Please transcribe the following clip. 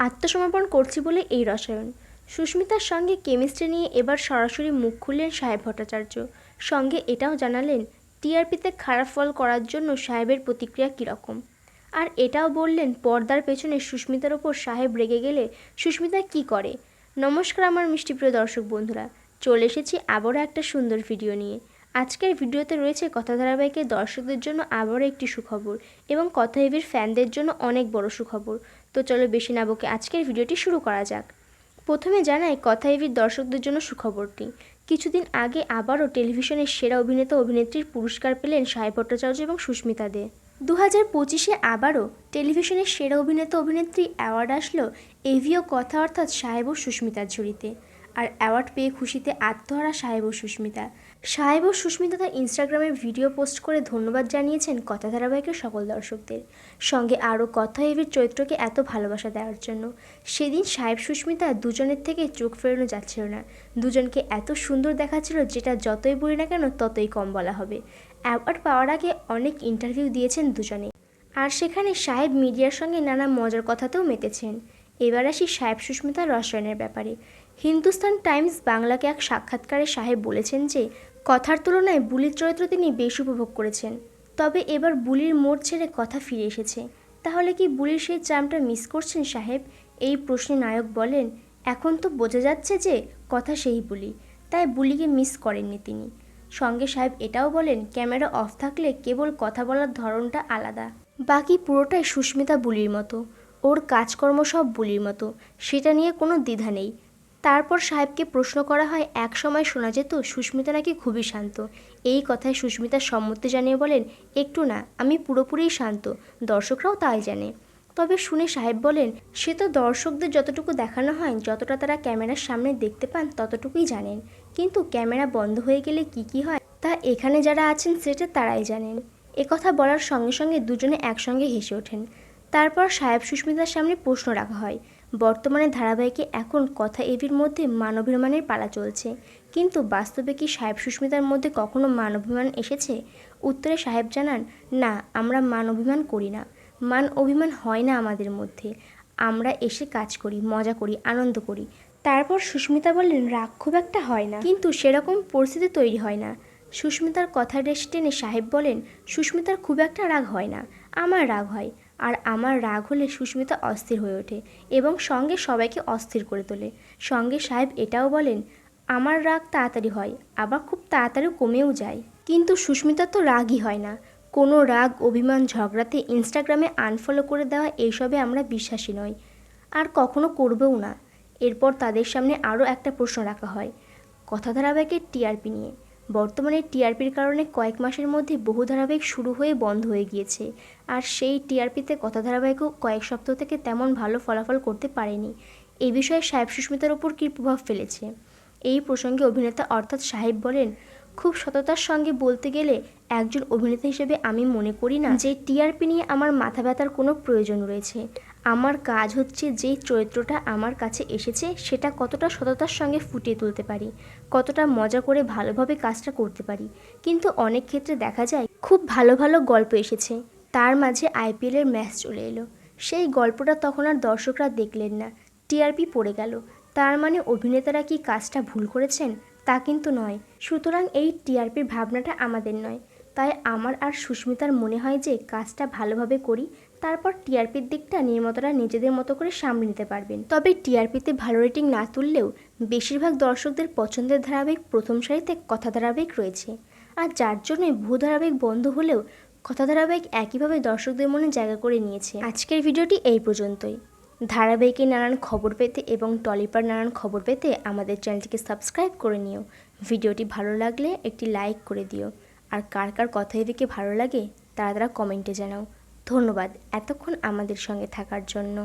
আত্মসমর্পণ করছি বলে এই রসায়ন। সুস্মিতার সঙ্গে কেমিস্ট্রি নিয়ে এবার সরাসরি মুখ খুললেন সাহেব ভট্টাচার্য। সঙ্গে এটাও জানালেন, টিআরপিতে খারাপ ফল করার জন্য সাহেবের প্রতিক্রিয়া কীরকম? আর এটাও বললেন, পর্দার পেছনে সুস্মিতার ওপর সাহেব রেগে গেলে সুস্মিতা কি করে? নমস্কার আমার মিষ্টিপ্রিয় দর্শক বন্ধুরা, চলে এসেছি আবারও একটা সুন্দর ভিডিও নিয়ে। আজকের ভিডিওতে রয়েছে কথা ধারাবাহিকের দর্শকদের জন্য আবারও একটি সুখবর এবং কথা হেভির ফ্যানদের জন্য অনেক বড় সুখবর। তো চলো বেশি না বকে আজকের ভিডিওটি শুরু করা যাক। প্রথমে জানাই কথা হেভির দর্শকদের জন্য সুখবরটি। কিছুদিন আগে আবারও টেলিভিশনের সেরা অভিনেতা অভিনেত্রীর পুরস্কার পেলেন সাহেব ভট্টাচার্য এবং সুস্মিতা দে। দু হাজার পঁচিশে আবারও টেলিভিশনের সেরা অভিনেতা অভিনেত্রী অ্যাওয়ার্ড আসলো এভিও কথা অর্থাৎ সাহেব ও সুস্মিতার ঝুড়িতে। আর অ্যাওয়ার্ড পেয়ে খুশিতে আত্মহারা সাহেব ও সুস্মিতা। সাহেব ও সুস্মিতা তার ইনস্টাগ্রামে ভিডিও পোস্ট করে ধন্যবাদ জানিয়েছেন কথা ধারাবাহিকের সকল দর্শকদের। সঙ্গে আরও কথা এভির চরিত্রকে এত ভালোবাসা দেওয়ার জন্য। সেদিন সাহেব সুস্মিতা দুজনের থেকে চোখ ফেরানো যাচ্ছিল না। দুজনকে এত সুন্দর দেখাচ্ছিল যেটা যতই বলি না কেন ততই কম বলা হবে। অ্যাওয়ার্ড পাওয়ার আগে অনেক ইন্টারভিউ দিয়েছেন দুজনে। আর সেখানে সাহেব মিডিয়ার সঙ্গে নানা মজার কথাতেও মেতেছেন। এবার আসি সাহেব সুস্মিতার রসায়নের ব্যাপারে। হিন্দুস্তান টাইমস বাংলাকে এক সাক্ষাৎকারে সাহেব বলেছেন যে, কথার তুলনায় বুলির চরিত্র তিনি বেশ উপভোগ করেছেন। তবে এবার বুলির মোড় ছেড়ে কথা ফিরে এসেছে। তাহলে কি বুলির সেই চামটা মিস করছেন সাহেব? এই প্রশ্নে নায়ক বলেন, এখন তো বোঝা যাচ্ছে যে, কথা সেই বুলি, তাই বুলিকে মিস করেননি তিনি। সঙ্গে সাহেব এটাও বলেন, ক্যামেরা অফ থাকলে কেবল কথা বলার ধরনটা আলাদা। বাকি পুরোটাই সুস্মিতা বুলির মতো। ওর কাজকর্ম সব বুলির মতো। সেটা নিয়ে কোনো দ্বিধা নেই। তারপর সাহেবকে প্রশ্ন করা হয়, এক সময় শোনা যেত সুস্মিতা নাকি খুবই শান্ত। এই কথায় সুস্মিতা সম্মতি জানিয়ে বলেন, একটু না, আমি পুরোপুরিই শান্ত, দর্শকরাও তাই জানে। তবে শুনে সাহেব বলেন, সে তো দর্শকদের যতটুকু দেখানো হয়, যতটা তারা ক্যামেরার সামনে দেখতে পান, ততটুকুই জানেন। কিন্তু ক্যামেরা বন্ধ হয়ে গেলে কি কি হয়, তা এখানে যারা আছেন সেটা তারাই জানেন। একথা বলার সঙ্গে সঙ্গে দুজনে একসঙ্গে হেসে ওঠেন। তারপর সাহেব সুস্মিতার সামনে প্রশ্ন রাখা হয় বর্তমানে ধারাবাহিকে এখন কথা এভির মধ্যে মানবিমানের পালা চলছে। কিন্তু বাস্তবে কি সাহেব সুস্মিতার মধ্যে কখনো মানবিমান এসেছে? উত্তরে সাহেব জানান, না, আমরা মান অভিমান করি না। মান অভিমান হয় না আমাদের মধ্যে। আমরা এসে কাজ করি, মজা করি, আনন্দ করি। তারপর সুস্মিতা বললেন, রাগ খুব একটা হয় না। কিন্তু সেরকম পরিস্থিতি তৈরি হয় না। সুস্মিতার কথা রেশ টেনে সাহেব বলেন, সুস্মিতার খুব একটা রাগ হয় না, আমার রাগ হয়। আর আমার রাগ হলে সুস্মিতা অস্থির হয়ে ওঠে এবং সঙ্গে সবাইকে অস্থির করে তোলে। সঙ্গে সাহেব এটাও বলেন, আমার রাগ তাড়াতাড়ি হয়, আবার খুব তাড়াতাড়ি কমেও যায়। কিন্তু সুস্মিতার তো রাগই হয় না। কোনো রাগ, অভিমান, ঝগড়াতে ইনস্টাগ্রামে আনফলো করে দেওয়া এইসবে আমরা বিশ্বাসী নই। আর কখনো করবেও না। এরপর তাদের সামনে আরও একটা প্রশ্ন রাখা হয় কথা ধারাবাহিকের টিআরপি নিয়ে। বর্তমানে টিআরপির কারণে কয়েক মাসের মধ্যে বহু ধারাবাহিক শুরু হয়ে বন্ধ হয়ে গিয়েছে। আর সেই টিআরপিতে কথা ধারাবাহিকও কয়েক সপ্তাহ থেকে তেমন ভালো ফলাফল করতে পারেনি। এই বিষয়ে সাহেব সুস্মিতার ওপর কী প্রভাব ফেলেছে? এই প্রসঙ্গে অভিনেতা অর্থাৎ সাহেব বলেন, খুব সততার সঙ্গে বলতে গেলে একজন অভিনেতা হিসেবে আমি মনে করি না যে টিআরপি নিয়ে আমার মাথা ব্যথার কোনো প্রয়োজন রয়েছে। আমার কাজ হচ্ছে যেই চরিত্রটা আমার কাছে এসেছে, সেটা কতটা সততার সঙ্গে ফুটিয়ে তুলতে পারি, কতটা মজা করে ভালোভাবে কাজটা করতে পারি। কিন্তু অনেক ক্ষেত্রে দেখা যায়, খুব ভালো ভালো গল্প এসেছে, তার মাঝে আইপিএলের ম্যাচ চলে এলো। সেই গল্পটা তখন আর দর্শকরা দেখলেন না, টিআরপি পড়ে গেল। তার মানে অভিনেতারা কি কাজটা ভুল করেছেন? তা কিন্তু নয়, সুতরাং এই টিআরপির ভাবনাটা আমাদের নয়। তাই আমার আর সুস্মিতার মনে হয় যে কাজটা ভালোভাবে করি তারপর টিআরপির দিকটা নির্মাতারা নিজেদের মতো করে সামলে নিতে পারবেন। তবে টিআরপিতে ভালো রেটিং না তুললেও বেশিরভাগ দর্শকদের পছন্দের ধারাবাহিক প্রথম সারিতে কথা ধারাবাহিক রয়েছে। আর যার জন্যই ভূ ধারাবাহিক বন্ধ হলেও কথা ধারাবাহিক একইভাবে দর্শকদের মনে জায়গা করে নিয়েছে। আজকের ভিডিওটি এই পর্যন্তই। ধারাবাহিকে নানান খবর পেতে এবং টলিপার নানান খবর পেতে আমাদের চ্যানেলটিকে সাবস্ক্রাইব করে নিও। ভিডিওটি ভালো লাগলে একটি লাইক করে দিও। আর কার কার কথা এদিকে ভালো লাগে, তারা তারা কমেন্টে জানাও। ধন্যবাদ এতক্ষণ আমাদের সঙ্গে থাকার জন্য।